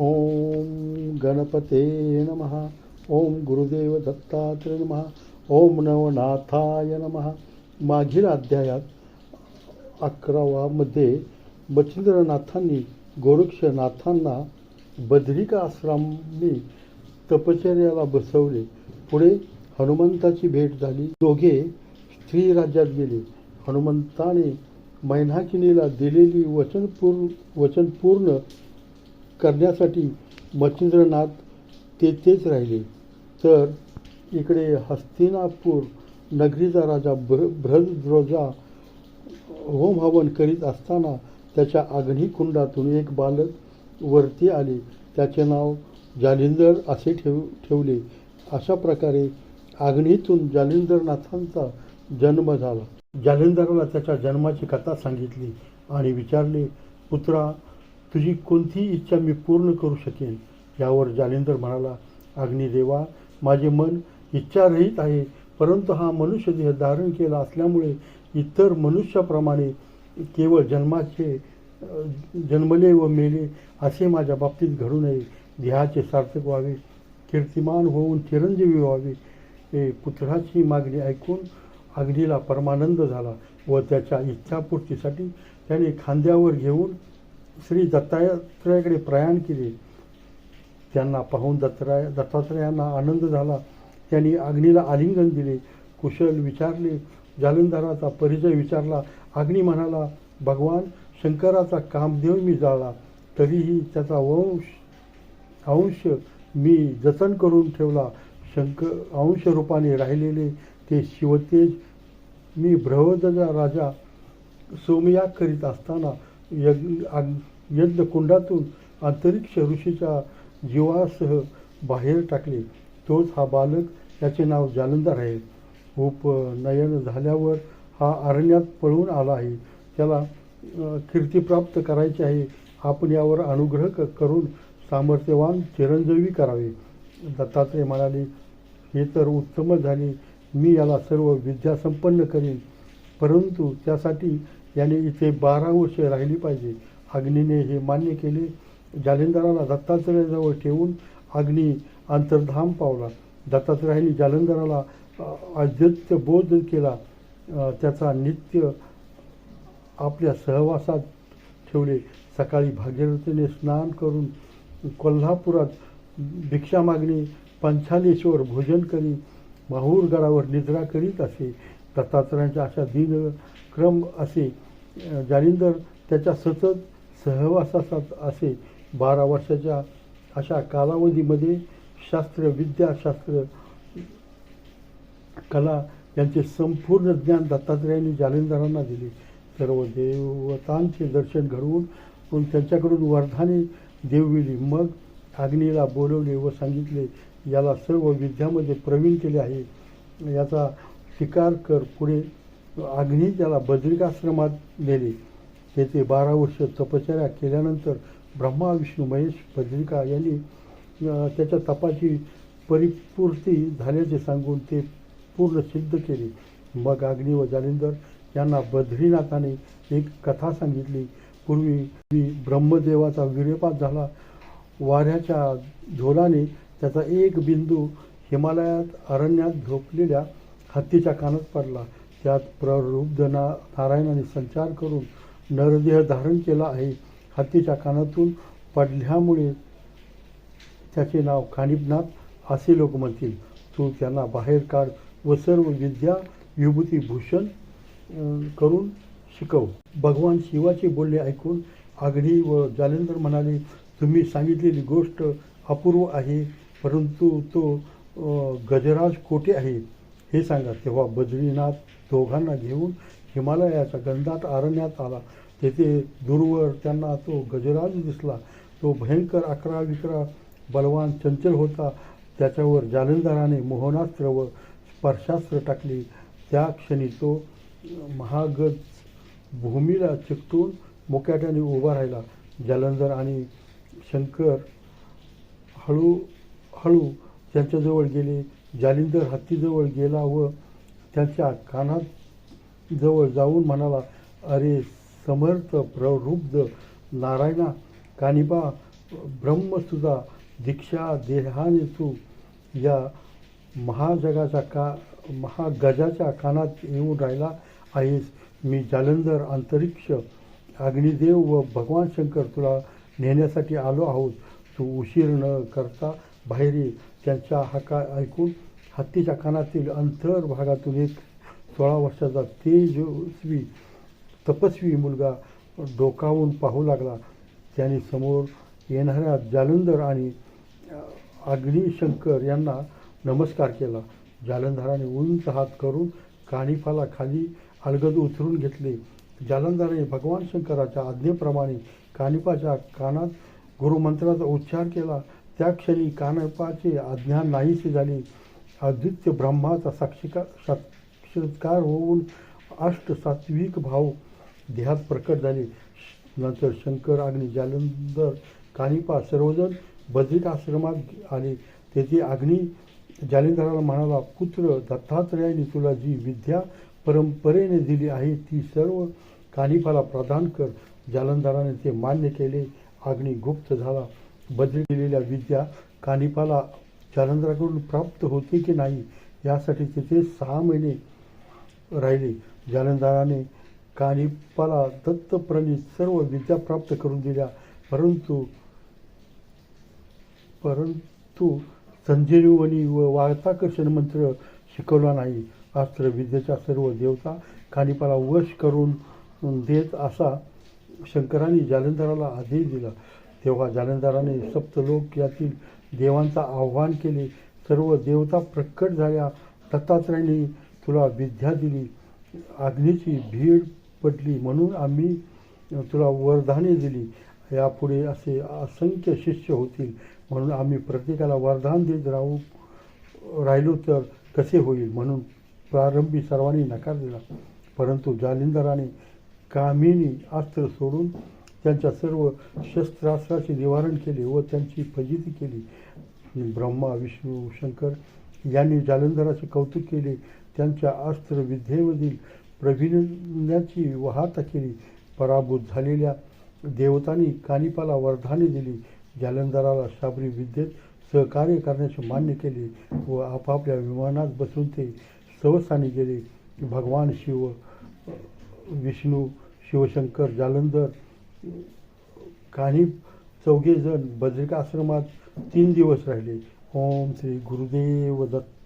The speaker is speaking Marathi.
ओम गणपते नमः। ओम गुरुदेव दत्तात्रय नमः। ओम नवनाथाय नमः। मागील अध्यायात अकरावामध्ये मच्छिंद्रनाथांनी गोरक्षनाथांना बद्रिका आश्रमांनी तपचर्याला बसवले. पुढे हनुमंताची भेट झाली. दोघे स्त्री राज्यात गेले. हनुमंताने मैनाकिनीला दिलेली वचनपूर्ण वचनपूर्ण वचन पूर्ण करण्यासाठी मच्छिंद्रनाथ तेथेच राहिले. तर इकडे हस्तिनापूर नगरीचा राजा भ्र भ्रजध्वजा होम हवन करीत असताना त्याच्या अग्निकुंडातून एक बालक वरती आले. त्याचे नाव जालिंदर असे ठेव ठेवले. अशा प्रकारे अग्नीतून जालिंदरनाथांचा जन्म झाला. जालिंदराला त्याच्या जन्माची कथा सांगितली आणि विचारले पुत्रा तुझी कोणतीही इच्छा मी पूर्ण करू शकेन. यावर जालिंदर म्हणाला अग्निदेवा माझे मन इच्छारहित आहे परंतु हा मनुष्य देह धारण केला असल्यामुळे इतर मनुष्याप्रमाणे केवळ जन्माचे जन्मले व मेले असे माझ्या बाबतीत घडू नये. देहाचे सार्थक व्हावे कीर्तिमान होऊन चिरंजीवी व्हावे. हे पुत्राची मागणी ऐकून अग्नीला परमानंद झाला व त्याच्या इच्छापूर्तीसाठी त्याने खांद्यावर घेऊन श्री दत्तात्रयाकडे प्रयाण केले. त्यांना पाहून दत्तराय दत्तात्रयांना आनंद झाला. त्यांनी अग्नीला आलिंगन दिले. कुशल विचारले. जालंधराचा परिचय विचारला. अग्नी म्हणाला भगवान शंकराचा कामदेव मी जाळला. तरीही त्याचा वंश अंश मी जतन करून ठेवला. शंकर अंश रूपाने राहिलेले ते शिवतेज मी बृहदजा राजा सोमयाग करीत असताना यज्ञ यज्ञकुंडातून अंतरिक्ष ऋषीच्या जीवासह बाहेर टाकले. तोच हा बालक याचे नाव जालंधर आहे. उपनयन झाल्यावर हा अरण्यात पळून आला आहे. त्याला कीर्तीप्राप्त कीर्ती प्राप्त करायची आहे. आपण यावर अनुग्रह क- करून सामर्थ्यवान चिरंजीवी करावे. दत्तात्रय म्हणाले हे तर उत्तमच झाले. मी याला सर्व विद्यासंपन्न करीन. परंतु त्यासाठी याने इथे बारा वर्षे राहिली पाहिजे. अग्नीने हे मान्य केले. जालिंदराला दत्तात्रयाजवळ ठेवून अग्नी अंतर्धाम पावला. दत्तात्रयाने जालंधराला अ, बोध केला. त्याचा नित्य आपल्या सहवासात ठेवले. सकाळी भागीरथीने स्नान करून कोल्हापुरात भिक्षा मागणी पंचालेश्वर भोजन करी माहूरगडावर निद्रा करीत असे. दत्तात्रयांच्या अशा दिन क्रम असे जालिंदर त्याच्या सतत सहवासात असे बारा वर्षाच्या अशा कालावधीमध्ये शास्त्र विद्याशास्त्र कला यांचे संपूर्ण ज्ञान दत्तात्रयांनी जालिंदरांना दिले. सर्व देवतांचे दर्शन घडवून पण त्यांच्याकडून वरधाने देवविली मग अग्नीला बोलवले व सांगितले याला सर्व विद्यामध्ये प्रवीण केले आहे. याचा स्वीकार कर पुढे अग्नी त्याला बद्रिकाश्रमात नेले तेथे बारा वर्ष तपश्चर्या केल्यानंतर ब्रह्मा विष्णू महेश बद्रिका यांनी त्याच्या तपाची परिपूर्ती झाल्याचे सांगून ते पूर्ण सिद्ध केले. मग अग्नी व जालिंदर यांना बद्रीनाथाने एक कथा सांगितली. पूर्वी मी ब्रह्मदेवाचा विरेपात झाला. वाऱ्याच्या झोलाने त्याचा एक बिंदू हिमालयात अरण्यात झोपलेल्या हत्तीच्या कानात पडला. त्यात प्ररूप ना नारायणाने संचार करून नरदेह धारण केला आहे. हत्तीच्या कानातून पडल्यामुळे त्याचे नाव खानिबनाथ असे लोक म्हणतील. तू त्यांना बाहेर काढ व सर्व विद्या विभूती भूषण करून शिकव. भगवान शिवाचे बोलणे ऐकून आग्नी व जालेंद्र म्हणाले तुम्ही सांगितलेली गोष्ट अपूर्व आहे परंतु तो गजराज कोठे आहे? हे सांगा तेव्हा बद्रीनाथ दोघांना घेऊन हिमालयाच्या गंधात आरण्यात आला. तेथे दूरवर त्यांना तो गजराज दिसला. तो भयंकर अकरा विकरा बलवान चंचल होता. त्याच्यावर जालंधराने मोहनास्त्र व स्पर्शास्त्र टाकली. त्या क्षणी तो महागज भूमीला चिकटून मोक्याट्याने उभा राहिला. जालंधर आणि शंकर हळू हळू त्यांच्याजवळ गेले. जालिंदर हत्तीजवळ गेला व त्याच्या कानात जवळ जाऊन म्हणाला अरे समर्थ प्रवृब्ध नारायणा कानिबा ब्रह्मसुधा दीक्षा देहाने तू या महाजगाचा का महागजाच्या कानात येऊन राहिला आहेस. मी जालंधर अंतरिक्ष अग्निदेव व भगवान शंकर तुला नेण्यासाठी आलो आहोत. तू उशीर न करता बाहेरी त्यांच्या हाका ऐकून हत्तीच्या कानातील अंतर भागातून एक सोळा वर्षाचा तेजस्वी तपस्वी मुलगा डोकावून पाहू लागला. त्याने समोर येणाऱ्या जालंधर आणि अग्निशंकर यांना नमस्कार केला. जालंधराने उंच हात करून कानिफाला खाली अलगद उतरून घेतले. जालंधराने भगवान शंकराच्या आज्ञेप्रमाणे कानिपाच्या कानात गुरुमंत्राचा उच्चार केला. त्या क्षणी कानिपाचे आज्ञा नाहीसे झाली. आदित्य ब्रह्माचा साक्षिका साक्षात्कार होऊन अष्ट सात्विक भाव देहात प्रकट झाले. नंतर शंकर अग्नी जालंधर कानिपा सर्वजण बद्रिक आश्रमात आले. तेथे अग्नी जालिंधराला म्हणाला पुत्र दत्तात्रयाने तुला जी विद्या परंपरेने दिली आहे ती सर्व कानिफाला प्रदान कर. जालंधराने ते मान्य केले. अग्नि गुप्त झाला. बद्री केलेल्या विद्या कानिपाला जालंधराकडून प्राप्त होते की नाही यासाठी तिथे सहा महिने राहिले. जालंधराने कानिपाला दत्तप्रणित सर्व विद्या प्राप्त करून दिल्या. परंतु परंतु संजीवनी व वार्ताकर्षण मंत्र शिकवला नाही. अस्त्र विद्येच्या सर्व देवता कानिपाला वश करून देत असा शंकरांनी जालंधराला आदेश दिला. तेव्हा जालंधराने सप्तलोक यातील देवांचा आव्हान केले. सर्व देवता प्रकट झाल्या. दत्तात्रयाने तुला विद्या दिली. अग्नीची भीड पडली म्हणून आम्ही तुला वरदाने दिली. यापुढे असे असंख्य शिष्य होतील म्हणून आम्ही प्रत्येकाला वरदान देत राहू राहिलो तर कसे होईल म्हणून प्रारंभी सर्वांनी नकार दिला. परंतु जालिंदराने कामिनी अस्त्र सोडून त्यांच्या सर्व शस्त्रास्त्राचे निवारण केले व त्यांची फजिती केली. ब्रह्मा विष्णू शंकर यांनी जालंधराचे कौतुक केले. त्यांच्या अस्त्रविद्येमधील प्रवीण्याची वाहता केली. पराभूत झालेल्या देवतांनी कानिपाला वरधाने दिली. जालंधराला शाबरी विद्येत सहकार्य करण्याचे मान्य केले व आपापल्या विमानात बसून ते सवसाने गेले. भगवान शिव विष्णू शिवशंकर जालंधर काही चौघेजण बद्रिका आश्रमात तीन दिवस राहिले. ओम श्री गुरुदेव दत्त